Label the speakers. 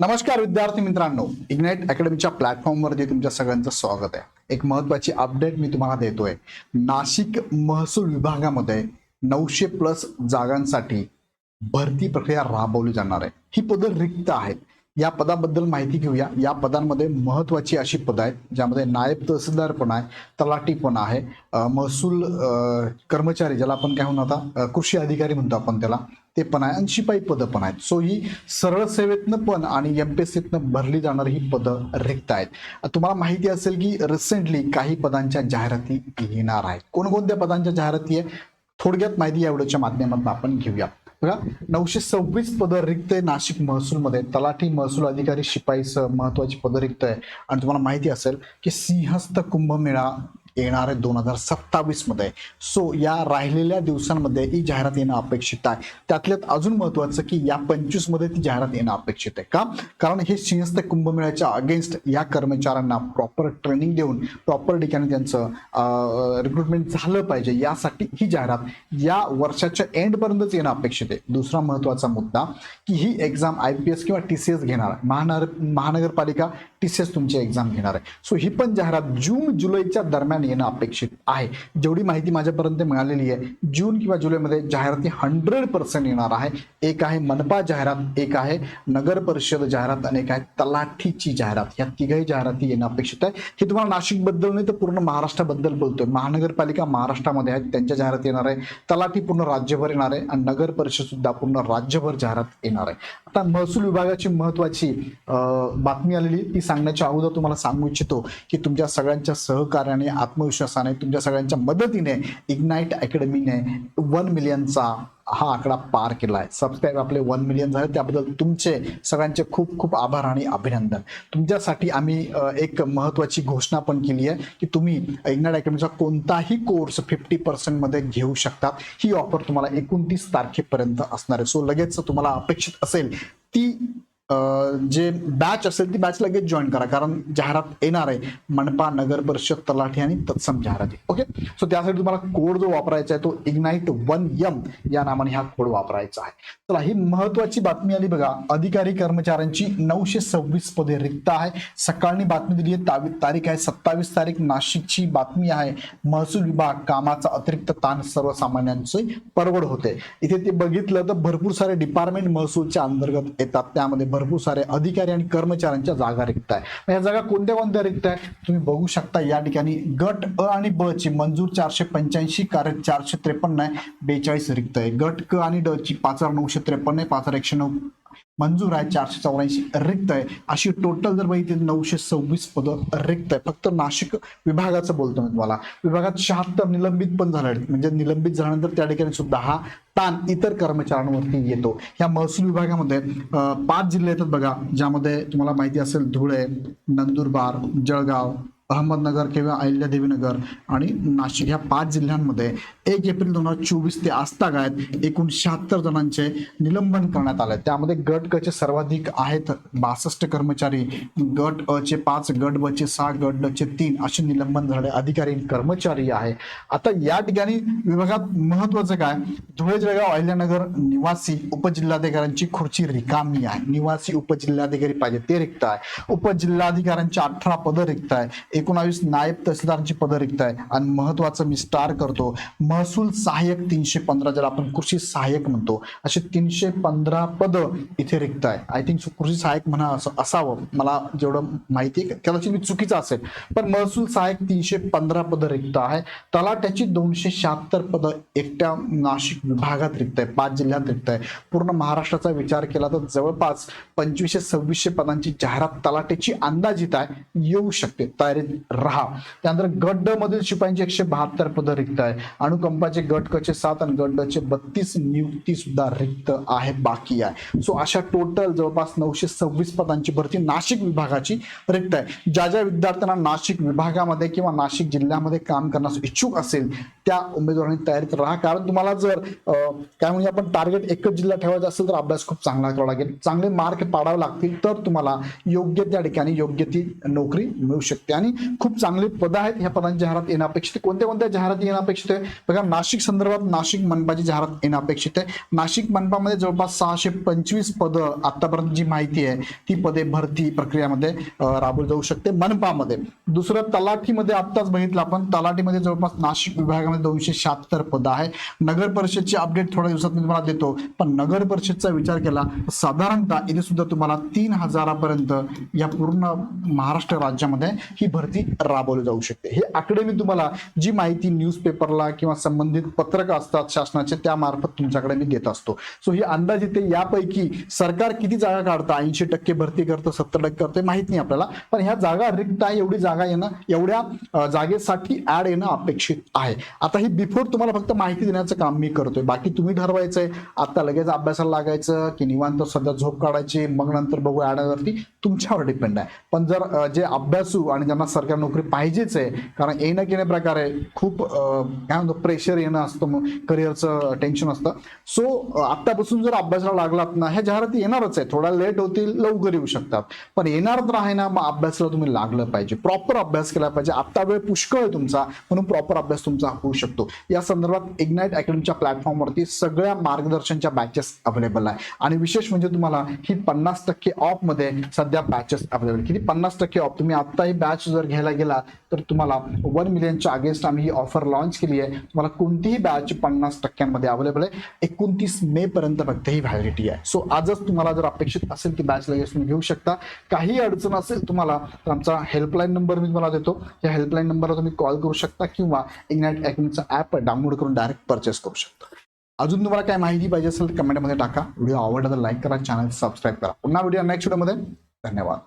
Speaker 1: नमस्कार विद्यार्थी मित्रांनो. इग्नाइट अकॅडमीच्या प्लॅटफॉर्मवरती तुमच्या सगळ्यांचं स्वागत आहे. एक महत्वाची अपडेट मी तुम्हाला देतोय. नाशिक महसूल विभागामध्ये नऊशे प्लस जागांसाठी भरती प्रक्रिया राबवली जाणार आहे. ही पदं रिक्त आहेत. या पदाबद्दल माहिती घेऊया. या पदांमध्ये महत्वाची अशी पदं आहेत ज्यामध्ये नायब तहसीलदार पण आहे तलाठी पण आहे महसूल कर्मचारी ज्याला आपण काय म्हणू आता कृषी अधिकारी म्हणतो आपण त्याला ते पण आहे. आणि शिपाई पदं पण आहेत. सो ही सरळ सेवेतनं पण आणि एम पी एस सीतनं भरली जाणारी ही पदं रिक्त आहेत. तुम्हाला माहिती असेल की रिसेंटली काही पदांच्या जाहिराती येणार आहेत. कोणकोणत्या पदांच्या जाहिराती आहे थोडक्यात माहिती या व्हिडिओच्या माध्यमातून आपण घेऊया. बघा नऊशे सव्वीस पदं रिक्त आहे नाशिक महसूलमध्ये. तलाठी महसूल अधिकारी शिपाईसह महत्वाची पदं रिक्त आहे. आणि तुम्हाला माहिती असेल की सिंहस्थ कुंभमेळा येणार आहे दोन हजार सत्तावीसमध्ये. सो या राहिलेल्या दिवसांमध्ये ही जाहिरात येणं अपेक्षित आहे. त्यातल्यात अजून महत्वाचं की या पंचवीसमध्ये ती जाहिरात येणं अपेक्षित आहे का? कारण हे सिंहस्थ कुंभमेळ्याच्या अगेन्स्ट या कर्मचाऱ्यांना प्रॉपर ट्रेनिंग देऊन प्रॉपर ठिकाणी त्यांचं रिक्रुटमेंट झालं पाहिजे. यासाठी ही जाहिरात या वर्षाच्या एंडपर्यंतच येणं अपेक्षित आहे. दुसरा महत्त्वाचा मुद्दा की ही एक्झाम आय पी एस किंवा टी सी एस घेणार महानगर महानगरपालिका टी सी एस तुमची एक्झाम घेणार आहे. सो ही पण जाहिरात जून जुलैच्या दरम्यान येणं अपेक्षित आहे. जेवढी माहिती माझ्यापर्यंत मिळालेली आहे जून किंवा जुलैमध्ये जाहिराती हंड्रेड पर्सेंट येणार आहे. एक आहे मनपा जाहिरात एक आहे नगर परिषद जाहिरात आणि एक आहे तलाठीची जाहिरात. या तिघही जाहिराती येणं अपेक्षित आहे. हे तुम्हाला नाशिकबद्दल नाही तर पूर्ण महाराष्ट्राबद्दल बोलतोय. महानगरपालिका महाराष्ट्रामध्ये आहेत त्यांच्या जाहिरात येणार आहे. तलाठी पूर्ण राज्यभर येणार आहे आणि नगर परिषद सुद्धा पूर्ण राज्यभर जाहिरात येणार आहे. आता महसूल विभागाची महत्वाची बातमी आलेली ती सांगण्याच्या अगोदर तुम्हाला सांगू इच्छितो की तुमच्या सगळ्यांच्या सहकार्याने आत्मविश्वासाने तुमच्या सगळ्यांच्या मदतीने इग्नाईट अकॅडमीने वन मिलियनचा हा आकडा पार केला आहे सबस्क्राईब आपले वन मिलियन झाले. त्याबद्दल तुमचे सगळ्यांचे खूप खूप आभार आणि अभिनंदन. तुमच्यासाठी आम्ही एक महत्वाची घोषणा पण केली आहे की तुम्ही इग्नाइट अकॅडमीचा कोणताही कोर्स फिफ्टी पर्सेंटमध्ये घेऊ शकतात. ही ऑफर तुम्हाला एकोणतीस तारखेपर्यंत असणार आहे. सो लगेच तुम्हाला अपेक्षित असेल ती जे बॅच असेल ती बॅच लगेच जॉईन करा. कारण जाहिरात येणार आहे. मनपा नगर परिषद तलाठी आणि तत्सम जाहिराती. ओके सो त्यासाठी तुम्हाला कोड जो वापरायचा आहे तो इग्नाइट वन यम या नावाने हा कोड वापरायचा आहे. चला ही महत्वाची बातमी आली बघा. अधिकारी कर्मचाऱ्यांची नऊशे सव्वीस पदे रिक्त आहे. सकाळनी बातमी दिली आहे. तारीख आहे. सत्तावीस तारीख. नाशिकची बातमी आहे. महसूल विभाग कामाचा अतिरिक्त ताण सर्वसामान्यांचे परवड होते. इथे ते बघितलं तर भरपूर सारे डिपार्टमेंट महसूलच्या अंतर्गत येतात. त्यामध्ये भरपूर सारे अधिकारी आणि कर्मचाऱ्यांच्या जागा रिक्त आहे या जागा कोणत्या कोणत्या रिक्त आहे तुम्ही बघू शकता या ठिकाणी गट अ आणि ब ची मंजूर चारशे पंच्याऐंशी कार्य चारशे त्रेपन्न आहे. बेचाळीस रिक्त आहे गट क आणि ड ची पाच हजार नऊशे त्रेपन्न आहे. पाच हजार एकशे नऊ मंजूर आहे चारशे चौऱ्याऐंशी रिक्त आहे. अशी टोटल जर बघितली नऊशे सव्वीस पदं रिक्त आहे. फक्त नाशिक विभागाचं बोलतो मी तुम्हाला. विभागात शहात्तर निलंबित पण झाले. म्हणजे निलंबित झाल्यानंतर त्या ठिकाणी सुद्धा हा ताण इतर कर्मचाऱ्यांवरती येतो. ह्या महसूल विभागामध्ये पाच जिल्हे येतात बघा ज्यामध्ये तुम्हाला माहिती असेल धुळे नंदुरबार जळगाव अहमदनगर किंवा अहिल्यादेवीनगर आणि नाशिक ह्या पाच जिल्ह्यांमध्ये एक एप्रिल दोन हजार चोवीस ते आजतागायत एकूण शहात्तर जणांचे निलंबन करण्यात आले त्यामध्ये गट क चे सर्वाधिक आहेत बासष्ट कर्मचारी गट अ चे पाच गट ब चे सहा गट ड चे तीन असे निलंबन झाले. अधिकारी कर्मचारी आहे. आता या ठिकाणी विभागात महत्वाचं काय? धुळे जळगाव अहिल्यानगर निवासी उपजिल्हाधिकाऱ्यांची खुर्ची रिकामी आहे. निवासी उपजिल्हाधिकारी पाहिजे ते रिक्त आहे. उपजिल्हाधिकाऱ्यांची अठरा पदं रिक्त आहे. एकोणावीस नायब तहसीलदारांची पदं रिक्त आहे आणि महत्वाचं मी स्टार करतो. महसूल सहाय्यक तीनशे पंधरा ज्याला आपण कृषी सहाय्यक म्हणतो. असे तीनशे पंधरा पदं इथे रिक्त आहे आय थिंक कृषी सहाय्यक म्हणा असं असावं. मला जेवढं माहिती आहे कदाचित मी चुकीचं असेल. पण महसूल सहाय्यक तीनशे पंधरा पदं रिक्त आहे तलाट्याची दोनशे शहात्तर पदं एकट्या नाशिक विभागात रिक्त आहे पाच जिल्ह्यात रिक्त आहे पूर्ण महाराष्ट्राचा विचार केला तर जवळपास पंचवीसशे सव्वीसशे पदांची जाहिरात तलाट्याची अंदाजित आहे. येऊ शकते. तयारीत राहा. त्यानंतर गट ड मधील शिपायांची एकशे बहात्तर पदं रिक्त आहे. अणुकंपाचे गट चे सात आणि गट ड चे बत्तीस नियुक्ती सुद्धा रिक्त आहे बाकी आहे. सो अशा टोटल जवळपास नऊशे सव्वीस पदांची भरती नाशिक विभागाची रिक्त आहे. ज्या ज्या विद्यार्थ्यांना नाशिक विभागामध्ये किंवा नाशिक जिल्ह्यामध्ये काम करण्यास इच्छुक असेल त्या उमेदवारांनी तयारीत राहा. कारण तुम्हाला जर अं, काय म्हणजे आपण टार्गेट एकच जिल्हा ठेवायचा असेल तर अभ्यास खूप चांगला करावा लागेल. चांगले मार्क पाडावे लागतील तर तुम्हाला योग्य त्या ठिकाणी योग्य ती नोकरी मिळू शकते. आणि ठिकाणी खूप चांगले पद आहेत ह्या पदांची जाहिरात येणं अपेक्षित आहे. कोणत्या कोणत्या जाहिराती येणं अपेक्षित आहे? बघा नाशिक संदर्भात नाशिक मनपाची जाहिरात येणं अपेक्षित आहे. नाशिक मनपामध्ये जवळपास सहाशे पंचवीस पदं आतापर्यंत जी माहिती आहे ती पदे भरती प्रक्रियामध्ये राबवली जाऊ शकते मनपामध्ये. दुसरं तलाठीमध्ये आत्ताच बघितलं आपण तलाठीमध्ये जवळपास नाशिक विभागामध्ये दोनशे शहात्तर पदं आहे नगर परिषदची अपडेट थोड्या दिवसात मी तुम्हाला देतो. पण नगर परिषदचा विचार केला साधारणतः इथे सुद्धा तुम्हाला तीन हजारापर्यंत या पूर्ण महाराष्ट्र राज्यामध्ये ही भरती राबवली जाऊ शकते. हे आकडे मी तुम्हाला जी माहिती न्यूजपेपरला किंवा संबंधित पत्रक असतात शासनाचे त्यामार्फत तुमच्याकडे मी देत असतो. सो ही अंदाज येते यापैकी सरकार किती जागा काढतं? ऐंशी टक्के भरती करतं सत्तर टक्के करतं माहीत नाही आपल्याला. पण ह्या जागा रिक्त आहे एवढी जागा येणं एवढ्या जागेसाठी ऍड येणं अपेक्षित आहे. आता ही बिफोर तुम्हाला फक्त माहिती देण्याचं काम मी करतोय. बाकी तुम्ही ठरवायचंय. आता लगेच अभ्यासाला लागायचं की निवांत सध्या झोप काढायची मग नंतर बघू ऍड वरती तुमच्यावर डिपेंड आहे. पण जर जे अभ्यासू आणि ज्यांना सरकार नोकरी पाहिजेच आहे. कारण येणं केण्या प्रकारे खूप काय म्हणतो प्रेशर येणं असतं मग करिअरचं टेन्शन असतं. सो आत्तापासून जर अभ्यासाला लागलात ना ह्या जाहिराती येणारच आहे थोडा लेट होतील लवकर येऊ शकतात. पण येणार तर आहे ना मग अभ्यासाला तुम्ही लागलं पाहिजे. प्रॉपर अभ्यास केला पाहिजे. आत्ता वेळ पुष्कळ आहे तुमचा म्हणून प्रॉपर अभ्यास तुमचा होऊ शकतो. या संदर्भात इग्नाइट अकॅडमीच्या प्लॅटफॉर्मवरती सगळ्या मार्गदर्शनच्या बॅचेस अवेलेबल आहे आणि विशेष म्हणजे तुम्हाला ही पन्नास टक्के ऑफमध्ये सध्या बॅचेस अवेलेबल किती? पन्नास टक्के ऑफ तुम्ही आत्ताही ही बॅच जर जर घ्यायला गेला तर तुम्हाला वन मिलियनच्या अगेन्स्ट आम्ही ही ऑफर लॉन्च केली आहे. तुम्हाला कोणतीही बॅच पन्नास टक्क्यांमध्ये अवेलेबल आहे. एकोणतीस मे पर्यंत फक्त ही व्हॅलिडिटी आहे. सो आजच तुम्हाला जर अपेक्षित असेल ती बॅच लगेच तुम्ही घेऊ शकता. काही अडचण असेल तुम्हाला तर आमचा हेल्पलाईन नंबर मी तुम्हाला देतो. या हेल्पलाईन नंबरला तुम्ही कॉल करू शकता किंवा इग्नाइट अकॅडमीचा ॲप डाउनलोड करून डायरेक्ट परचेस करू शकता. अजून तुम्हाला काय माहिती पाहिजे असेल तर कमेंटमध्ये टाका. व्हिडिओ आवडला तर लाईक करा चॅनल सबस्क्राईब करा. पुन्हा व्हिडिओ नेक्स्ट व्हिडिओमध्ये धन्यवाद.